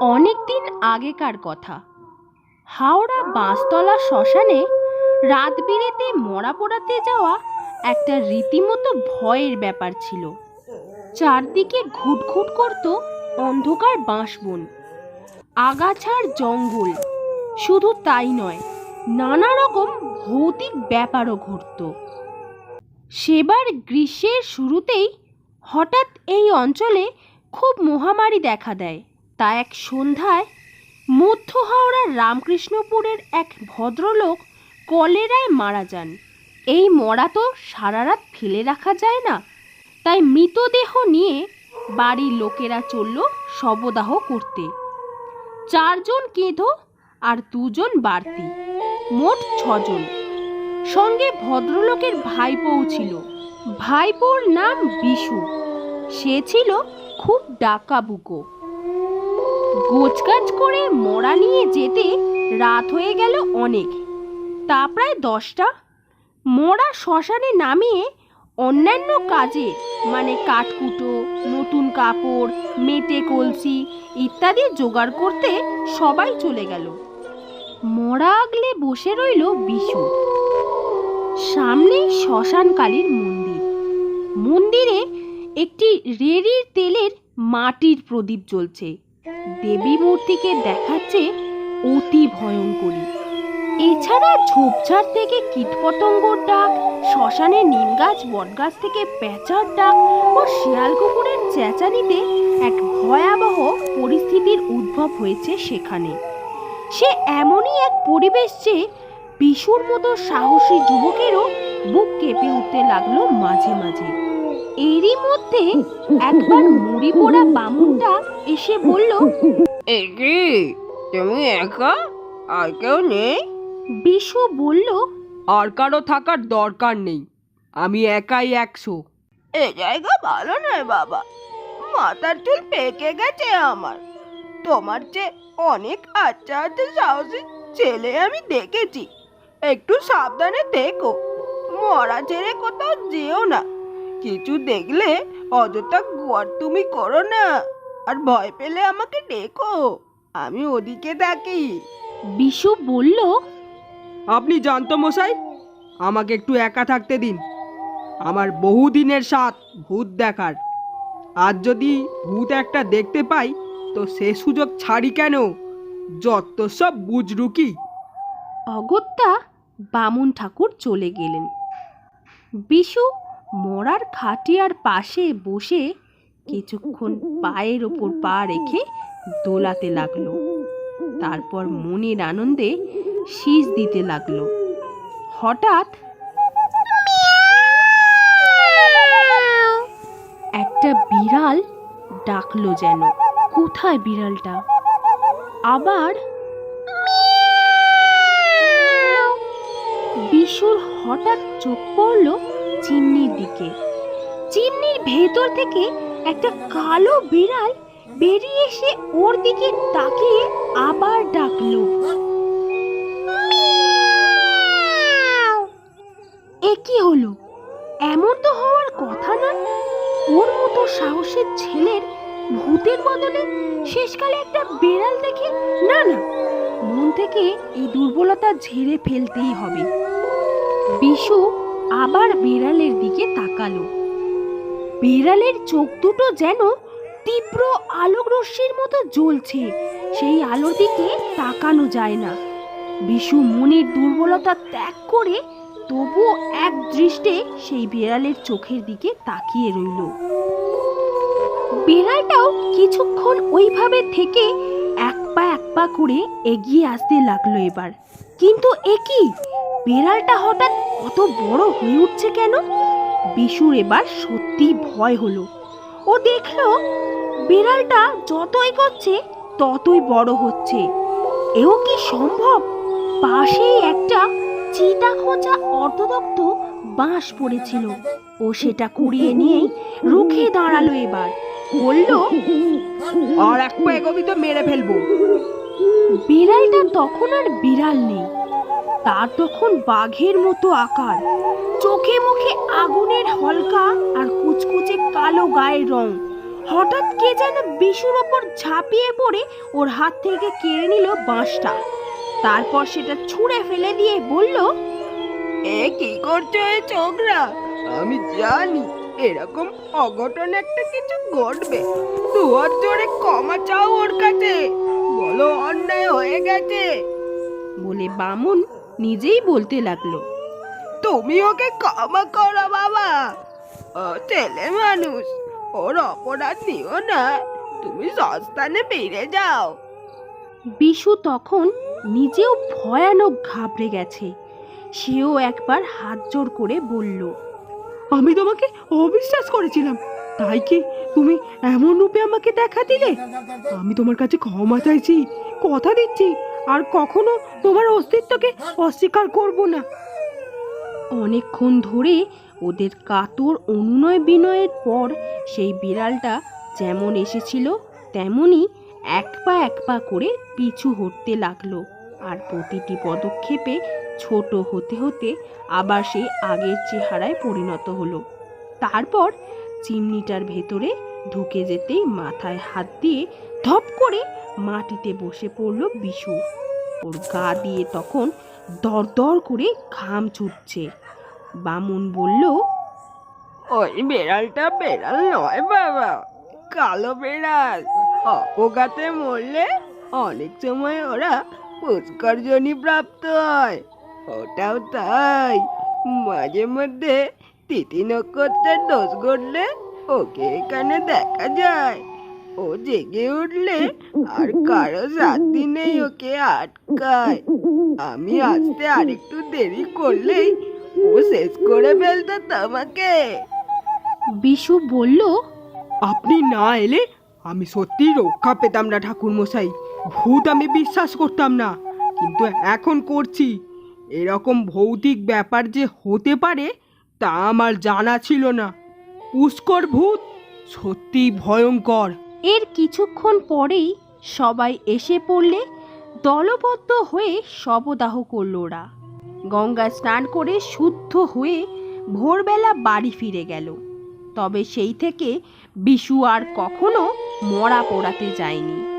অনেক দিন আগেকার কথা। হাওড়া বাঁশতলা শ্মশানে রাত বিরেতে মরা পোড়াতে যাওয়া একটা রীতিমতো ভয়ের ব্যাপার ছিল। চারদিকে ঘুটঘুট করত অন্ধকার বাঁশবন। আগাছার জঙ্গল। শুধু তাই নয়, নানা রকম ভৌতিক ব্যাপারও ঘটত। সেবার গ্রীষ্মের শুরুতেই হঠাৎ এই অঞ্চলে খুব মহামারী দেখা দেয়। তা এক সন্ধ্যায় মধ্য হাওড়ার রামকৃষ্ণপুরের এক ভদ্রলোক কলেরায় মারা যান। এই মরা তো সারা রাত ফেলে রাখা যায় না। তাই মৃতদেহ নিয়ে বাড়ির লোকেরা চলল শবদাহ করতে। চারজন কেঁদো আর দুজন বাড়তি, মোট ছজন। সঙ্গে ভদ্রলোকের ভাইপোও ছিল। ভাইপোর নাম বিশু। সে ছিল খুব ডাকাবুকো। গোছগাছ করে মরা নিয়ে যেতে রাত হয়ে গেল অনেক। তা প্রায় দশটা। মরা শ্মশানে নামিয়ে অন্যান্য কাজে মানে কাঠকুটো, নতুন কাপড়, মেটে কলসি ইত্যাদি জোগাড় করতে সবাই চলে গেল। মরা আগলে বসে রইল বিশু। সামনেই শ্মশান কালীর মন্দির। মন্দিরে একটি রেড়ির তেলের মাটির প্রদীপ জ্বলছে। দেবী মূর্তিকে দেখাচ্ছে অতি ভয়ঙ্করী। এছাড়া ঝোপঝাড় থেকে কীটপতঙ্গর ডাক, শ্মশানে নিম গাছ বটগাছ থেকে প্যাঁচার ডাক ও শিয়াল কুকুরের চেঁচানিতে এক ভয়াবহ পরিস্থিতির উদ্ভব হয়েছে সেখানে। সে এমনই এক পরিবেশ যে বিশুর মতো সাহসী যুবকেরও বুক কেঁপে উঠতে লাগল মাঝে মাঝে। এরই মধ্যে একবার মুড়ি পোড়া বামুনটা এসে বলল একি তুমি একা? আর কেউ নেই? বিশু বলল আর কারও থাকার দরকার নেই। আমি একাই একশো। এ জায়গা ভালো নয় বাবা। মাথার চুল পেকে গেছে আমার। তোমার চেয়ে অনেক আচ্ছা আচ্ছা সাহসী ছেলে আমি দেখেছি। একটু সাবধানে দেখো। মরা ছেড়ে কোথাও যেও না। কিছু দেখলে অযথা গোয়ার তুমি করো না। আর ভয় পেলে আমাকে ডেকো আমি ওদিকে থাকি। বিশু বলল আপনি জানতো মশাই আমাকে একটু একা থাকতে দিন। আমার বহুদিনের স্বাদ ভূত দেখার। আজ যদি ভূত একটা দেখতে পাই তো সে সুযোগ ছাড়ি কেন? যত সব বুজরুকি। অগত্যা বামুন ঠাকুর চলে গেলেন। বিশু মরার খাটিয়ার পাশে বসে কিছুক্ষণ পায়ের ওপর পা রেখে দোলাতে লাগল। তারপর মনের আনন্দে শীষ দিতে লাগল। হঠাৎ একটা বিড়াল ডাকলো যেন। কোথায় বিড়ালটা? আবার বিশুর হঠাৎ চোখ দিকে চিমনির ভেতর থেকে একটা কালো বিড়াল বেরিয়ে এসে ওর দিকে তাকিয়ে আবার ডাকলো। এ কি হলো? এমন তো হওয়ার কথা নয়। ওর মতো সাহসের ছেলের ভূতের বদলে শেষকালে একটা বিড়াল দেখে না না মন থেকে এই দুর্বলতা ঝেড়ে ফেলতেই হবে। বিশু আবার বিড়ালের দিকে তাকালো। বিড়ালের চোখ দুটো যেন তীব্র আলোক রশ্মির মতো জ্বলছে, সেই আলোর দিকে তাকানো যায় না। বিশু মনের দুর্বলতা ত্যাগ করে তবুও এক দৃষ্টে সেই বিড়ালের চোখের দিকে তাকিয়ে রইল। বিড়ালটাও কিছুক্ষণ ওইভাবে থেকে পা করে এগিয়ে আসতে লাগল এবার। কিন্তু এ কি? বিড়ালটা হঠাৎ কত বড় হয়ে উঠছে কেন? বিশুর এবার সত্যি ভয় হলো। ও দেখল বিড়ালটা যত এগোচ্ছে ততই বড় হচ্ছে। এও কি সম্ভব? পাশেই একটা চিতা খোঁজা অর্ধদগ্ধ বাঁশ পড়েছিল। ও সেটা কুড়িয়ে নিয়েই রুখে দাঁড়াল এবার। বলল আর এক পা এগোবি তো মেরে ফেলব। বিড়ালটা তখন আর বিড়াল নেই। তার তখন বাঘের মতো আকার। চোখে মুখে আগুনের হলকা আর কুচকুচে কালো গায়ের রং। হঠাৎ কে যেন বিশুর ওপর ঝাঁপিয়ে পড়ে ওর হাত থেকে কেড়ে নিল বাঁশটা। তারপর সেটা ছুঁড়ে ফেলে দিয়ে বলল এ কি করছ এ ছোকরা? আমি জানি এরকম অঘটন একটা কিছু ঘটবে। দুয়ার জোরে ক্ষমা চাও ওর কাছে। বলো অন্যায় হয়ে গেছে। বলে বামুন নিজেই বলতে লাগল, তুমি ওকে ক্ষমা করো বাবা। ও ছেলে মানুষ, ওর অপরাধ নিও না। তুমি সস্তানে ফিরে যাও। বিশু তখন নিজেও ভয়ানক ঘাবড়ে গেছে। সেও একবার হাত জোর করে বলল আমি তোমাকে অবিশ্বাস করেছিলাম। তাই কি তুমি এমন রূপে আমাকে দেখা দিলে? আমি তোমার কাছে ক্ষমা চাইছি, কথা দিচ্ছি, আর কখনো তোমার অস্তিত্বকে অস্বীকার করব না। অনেকক্ষণ ধরে ওদের কাতর অনুনয় বিনয়ের পর সেই বিড়ালটা যেমন এসেছিল, তেমনই এক পা এক পা করে পিছু হটতে লাগল। আর প্রতিটি পদক্ষেপে ছোট হতে হতে আবার সেই আগের চেহারায় পরিণত হলো। তারপর চিমনিটার ভেতরে ঢুকে যেতেই মাথায় হাত দিয়ে ধপ করে মাটিতে বসে পড়ল বিশু। ওর গা দিয়ে তখন দরদর করে ঘাম ছুটছে। বামুন বলল, ওই বেড়ালটা বেড়াল নয় বাবা, কালো বেড়াল। অপঘাতে মরলে অনেক সময় ওরা পুষ্করজনী প্রাপ্ত হয়। ওটাও তাই। মাঝে মধ্যে তিথি নক্ষত্রের দোষ ঘটলে ওকে এখানে দেখা যায়। ও জেগে উঠলে আর কারও সাত নেই ওকে আটকায়। আমি আসতে আরেকটু দেরি করলেই ও শেষ করে ফেলতো তোমাকে। বিশু বলল আপনি না এলে আমি সত্যি রক্ষা পেতাম না ঠাকুর মশাই ভূত আমি বিশ্বাস করতাম না। কিন্তু এখন করছি। এরকম ভৌতিক ব্যাপার যে হতে পারে, তা আমার জানা ছিল না। পুষ্কর ভূত সত্যি ভয়ঙ্কর। এর কিছুক্ষণ পরেই সবাই এসে পড়লে দলবদ্ধ হয়ে শবদাহ করল ওরা। গঙ্গা স্নান করে শুদ্ধ হয়ে ভোরবেলা বাড়ি ফিরে গেল। তবে সেই থেকে বিশু আর কখনো মরা পোড়াতে যায়নি।